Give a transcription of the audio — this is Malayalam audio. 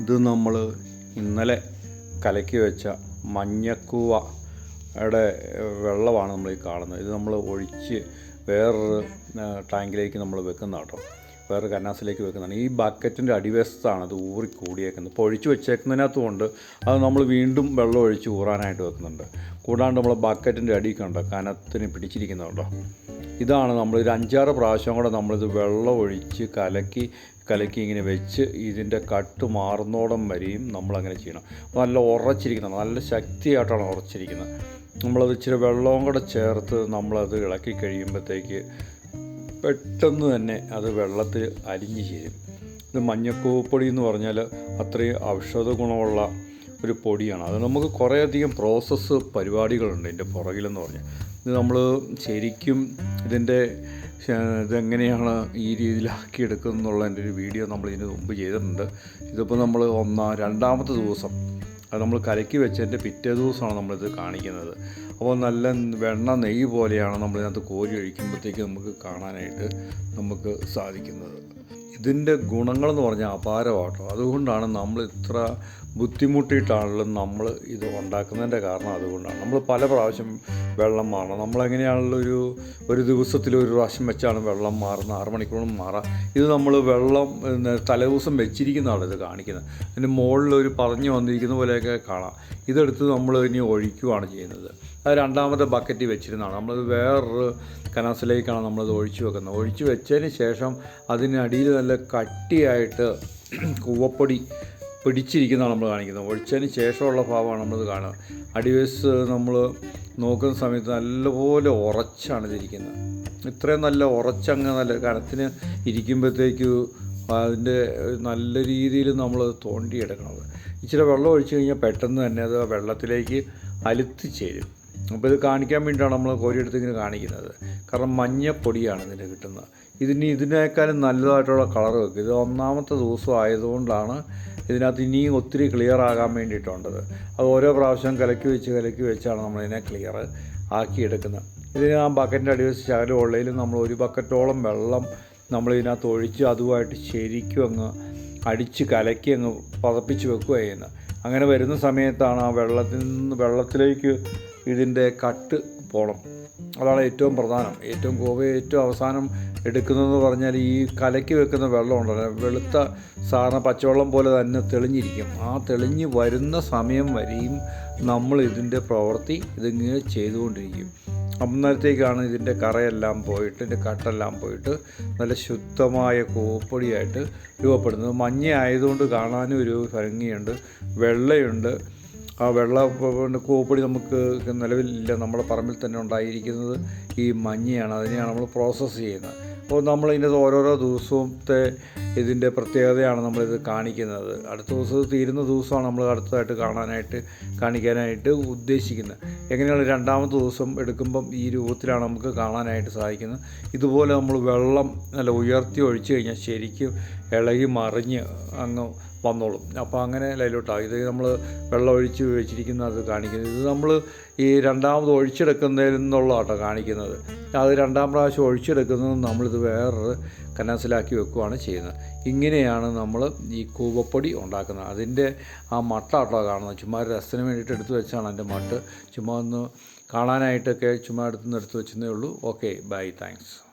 ഇത് നമ്മൾ ഇന്നലെ കലക്കി വെച്ച മഞ്ഞക്കൂവയുടെ വെള്ളമാണ് നമ്മൾ ഈ കാണുന്നത്. ഇത് നമ്മൾ ഒഴിച്ച് വേറൊരു ടാങ്കിലേക്ക് നമ്മൾ വെക്കുന്ന കേട്ടോ. വേറെ കന്നാസിലേക്ക് വെക്കുന്നതാണ്. ഈ ബക്കറ്റിന്റെ അടിവശത്താണ് അത് ഊറി കൂടിയേക്കുന്നത്. ഇപ്പോൾ ഒഴിച്ച് വെച്ചേക്കുന്നതിനകത്തും കൊണ്ട് അത് നമ്മൾ വീണ്ടും വെള്ളം ഒഴിച്ച് ഊറാനായിട്ട് വെക്കുന്നുണ്ട്. കൂടാണ്ട് നമ്മൾ ബക്കറ്റിന്റെ അടി കണ്ടോ? കനത്തിന് പിടിച്ചിരിക്കുന്നുണ്ടോ ഇതാണ് നമ്മൾ ഒരു അഞ്ചാറ് പ്രാവശ്യം കൂടെ നമ്മളിത് വെള്ളം ഒഴിച്ച് കലക്കി കലക്കി ഇങ്ങനെ വെച്ച് ഇതിന്റെ കട്ട് മാറുന്നോടം വരെയും നമ്മളങ്ങനെ ചെയ്യണം. നല്ല ഉറച്ചിരിക്കുന്നത് നല്ല ശക്തിയായിട്ടാണ് ഉറച്ചിരിക്കുന്നത്. നമ്മളത് ഇച്ചിരി വെള്ളവും കൂടെ ചേർത്ത് നമ്മളത് ഇളക്കി കഴിയുമ്പോഴത്തേക്ക് പെട്ടെന്ന് തന്നെ അത് വെള്ളത്തിൽ അലിഞ്ഞു ചേരും. ഇത് മഞ്ഞക്കൂപ്പൊടി എന്ന് പറഞ്ഞാൽ അത്രയും ഔഷധ ഗുണമുള്ള ഒരു പൊടിയാണ്. അത് നമുക്ക് കുറേയധികം പ്രോസസ്സ് പരിപാടികളുണ്ട് ഇതിന്റെ പുറകിലെന്ന് പറഞ്ഞാൽ. ഇത് നമ്മൾ ശരിക്കും ഇതിന്റെ ഇതെങ്ങനെയാണ് ഈ രീതിയിലാക്കി എടുക്കുന്നുള്ളതിന്റെ ഒരു വീഡിയോ നമ്മൾ ഇതിന് മുമ്പ് ചെയ്തിട്ടുണ്ട്. ഇതിപ്പോൾ നമ്മൾ ഒന്നാം രണ്ടാമത്തെ ദിവസം അത് നമ്മൾ കലക്കി വെച്ചതിന്റെ പിറ്റേ ദിവസമാണ് നമ്മളിത് കാണിക്കുന്നത്. അപ്പോൾ നല്ല വെണ്ണ നെയ്യ് പോലെയാണ് നമ്മളിതിനകത്ത് കോരി ഒഴിക്കുമ്പോഴത്തേക്ക് നമുക്ക് കാണാനായിട്ട് നമുക്ക് സാധിക്കുന്നത്. ഇതിന്റെ ഗുണങ്ങളെന്ന് പറഞ്ഞാൽ അപാരമാട്ടോ. അതുകൊണ്ടാണ് നമ്മൾ ഇത്ര ബുദ്ധിമുട്ടിയിട്ടാണല്ലോ നമ്മൾ ഇത് ഉണ്ടാക്കുന്നതിന്റെ കാരണം അതുകൊണ്ടാണ്. നമ്മൾ പല പ്രാവശ്യം വെള്ളം മാറണം. നമ്മളെങ്ങനെയാണല്ലോ ഒരു ഒരു ദിവസത്തിൽ ഒരു പ്രാവശ്യം വെച്ചാണ് വെള്ളം മാറുന്നത്. ആറ് മണിക്കൂറും മാറാം. ഇത് നമ്മൾ വെള്ളം തലേ തലേദിവസം വെച്ചിരിക്കുന്നതാണ് ഇത് കാണിക്കുന്നത്. അതിന്റെ മുകളിൽ ഒരു പറഞ്ഞു വന്നിരിക്കുന്ന പോലെയൊക്കെ കാണാം. ഇതെടുത്ത് നമ്മൾ ഇനി ഒഴിക്കുകയാണ് ചെയ്യുന്നത്. അത് രണ്ടാമത്തെ ബക്കറ്റിൽ വെച്ചിരുന്നതാണ്. നമ്മളത് വേറൊരു കനാസിലേക്കാണ് നമ്മളത് ഒഴിച്ചു വെക്കുന്നത്. ഒഴിച്ചു വെച്ചതിന് ശേഷം അതിനടിയിൽ നല്ല കട്ടിയായിട്ട് കൂവപ്പൊടി പിടിച്ചിരിക്കുന്നതാണ് നമ്മൾ കാണിക്കുന്നത്. ഒഴിച്ചതിന് ശേഷമുള്ള ഭാഗമാണ് നമ്മളത് കാണുക അടിവശത്ത് നമ്മൾ നോക്കുന്ന സമയത്ത് നല്ലപോലെ ഉറച്ചാണ് ഇതിരിക്കുന്നത് ഇത്രയും നല്ല ഉറച്ചങ്ങ് നല്ല കനത്തിന് ഇരിക്കുമ്പോഴത്തേക്ക് അതിന്റെ നല്ല രീതിയിൽ നമ്മൾ തോണ്ടിയെടുക്കണത്. ഇച്ചിരി വെള്ളം ഒഴിച്ചു കഴിഞ്ഞാൽ പെട്ടെന്ന് തന്നെ അത് വെള്ളത്തിലേക്ക് അലുത്തി ചേരും. അപ്പോൾ ഇത് കാണിക്കാൻ വേണ്ടിയിട്ടാണ് നമ്മൾ കോരിയെടുത്ത് ഇങ്ങനെ കാണിക്കുന്നത്. കാരണം മഞ്ഞപ്പൊടിയാണ് ഇതിന് കിട്ടുന്നത്. ഇതിന് ഇതിനേക്കാളും നല്ലതായിട്ടുള്ള കളർ വെക്കും. ഇത് ഒന്നാമത്തെ ദിവസം ആയതുകൊണ്ടാണ് ഇതിനകത്ത് ഇനിയും ഒത്തിരി ക്ലിയർ ആകാൻ വേണ്ടിയിട്ടുണ്ടത് അത് ഓരോ പ്രാവശ്യം കലക്കി വെച്ച് കലക്കി വെച്ചാണ് നമ്മളിതിനെ ക്ലിയർ ആക്കിയെടുക്കുന്നത്. ഇതിന് ആ ബക്കറ്റിന്റെ അടിവശം ശകലം ഉള്ളതിൽ നമ്മൾ ഒരു ബക്കറ്റോളം വെള്ളം നമ്മളിതിനകത്ത് ഒഴിച്ച് അതുമായിട്ട് ശരിക്കും അങ്ങ് അടിച്ച് കലക്കി അങ്ങ് പതപ്പിച്ച് വെക്കുകയാണ് ചെയ്യുന്നത്. അങ്ങനെ വരുന്ന സമയത്താണ് ആ വെള്ളത്തിൽ നിന്ന് വെള്ളത്തിലേക്ക് ഇതിന്റെ കട്ട് പോകണം അതാണ് ഏറ്റവും പ്രധാനം. ഏറ്റവും കോവ ഏറ്റവും അവസാനം എടുക്കുന്നതെന്ന് പറഞ്ഞാൽ ഈ കലക്കി വെക്കുന്ന വെള്ളം ഉണ്ടല്ലോ വെളുത്ത സാധാരണ പച്ചവെള്ളം പോലെ തന്നെ തെളിഞ്ഞിരിക്കും. ആ തെളിഞ്ഞ് വരുന്ന സമയം വരെയും നമ്മൾ ഇതിന്റെ പ്രവൃത്തി ഇതിങ്ങനെ ചെയ്തുകൊണ്ടിരിക്കും. അന്നേരത്തേക്കാണ് ഇതിന്റെ കറയെല്ലാം പോയിട്ട് ഇതിന്റെ കട്ടെല്ലാം പോയിട്ട് നല്ല ശുദ്ധമായ കോപ്പൊടിയായിട്ട് രൂപപ്പെടുന്നത്. മഞ്ഞ ആയതുകൊണ്ട് കാണാനും ഒരു ഭംഗിയുണ്ട്. വെള്ളയുണ്ട്. ആ വെള്ള കൂപ്പടി നമുക്ക് നിലവിലില്ല. നമ്മുടെ പറമ്പിൽ തന്നെ ഉണ്ടായിരിക്കുന്നത് ഈ മഞ്ഞയാണ്. അതിനെയാണ് നമ്മൾ പ്രോസസ്സ് ചെയ്യുന്നത്. അപ്പോൾ നമ്മൾ ഇതിന്റെ ഓരോരോ ദിവസത്തെ ഇതിന്റെ പ്രത്യേകതയാണ് നമ്മളിത് കാണിക്കുന്നത്. അടുത്ത ദിവസം തീരുന്ന ദിവസമാണ് നമ്മൾ അടുത്തതായിട്ട് കാണാനായിട്ട് കാണിക്കാനായിട്ട് ഉദ്ദേശിക്കുന്നത്. എങ്ങനെയാണ് രണ്ടാമത്തെ ദിവസം എടുക്കുമ്പം ഈ രൂപത്തിലാണ് നമുക്ക് കാണാനായിട്ട് സാധിക്കുന്നത്. ഇതുപോലെ നമ്മൾ വെള്ളം നല്ല ഉയർത്തി ഒഴിച്ചു കഴിഞ്ഞാൽ ശരിക്കും ഇളകി മറിഞ്ഞ് അങ്ങ് വന്നോളും. അപ്പോൾ അങ്ങനെ ലൈലോട്ടാകും ഇത് നമ്മൾ വെള്ളം ഒഴിച്ച് വെച്ചിരിക്കുന്ന അത് കാണിക്കുന്നത്. ഇത് നമ്മൾ ഈ രണ്ടാമത് ഒഴിച്ചെടുക്കുന്നതിൽ നിന്നുള്ള കേട്ടോ കാണിക്കുന്നത്. അത് രണ്ടാം പ്രാവശ്യം ഒഴിച്ചെടുക്കുന്നത് നമ്മളിത് വേറൊരു കനാസിലാക്കി വെക്കുകയാണ് ചെയ്യുന്നത്. ഇങ്ങനെയാണ് നമ്മൾ ഈ കൂവപ്പൊടി ഉണ്ടാക്കുന്നത്. അതിന്റെ ആ മട്ട കേട്ടോ കാണുന്നത്. ചുമ്മാ രസത്തിന് വേണ്ടിയിട്ട് എടുത്ത് വെച്ചാണ് അതിന്റെ മട്ട്. ചുമ്മാ ഒന്ന് കാണാനായിട്ടൊക്കെ ചുമ്മാ എടുത്തുനിന്ന് എടുത്ത് വെച്ചതേ ഉള്ളൂ. Okay bye thanks.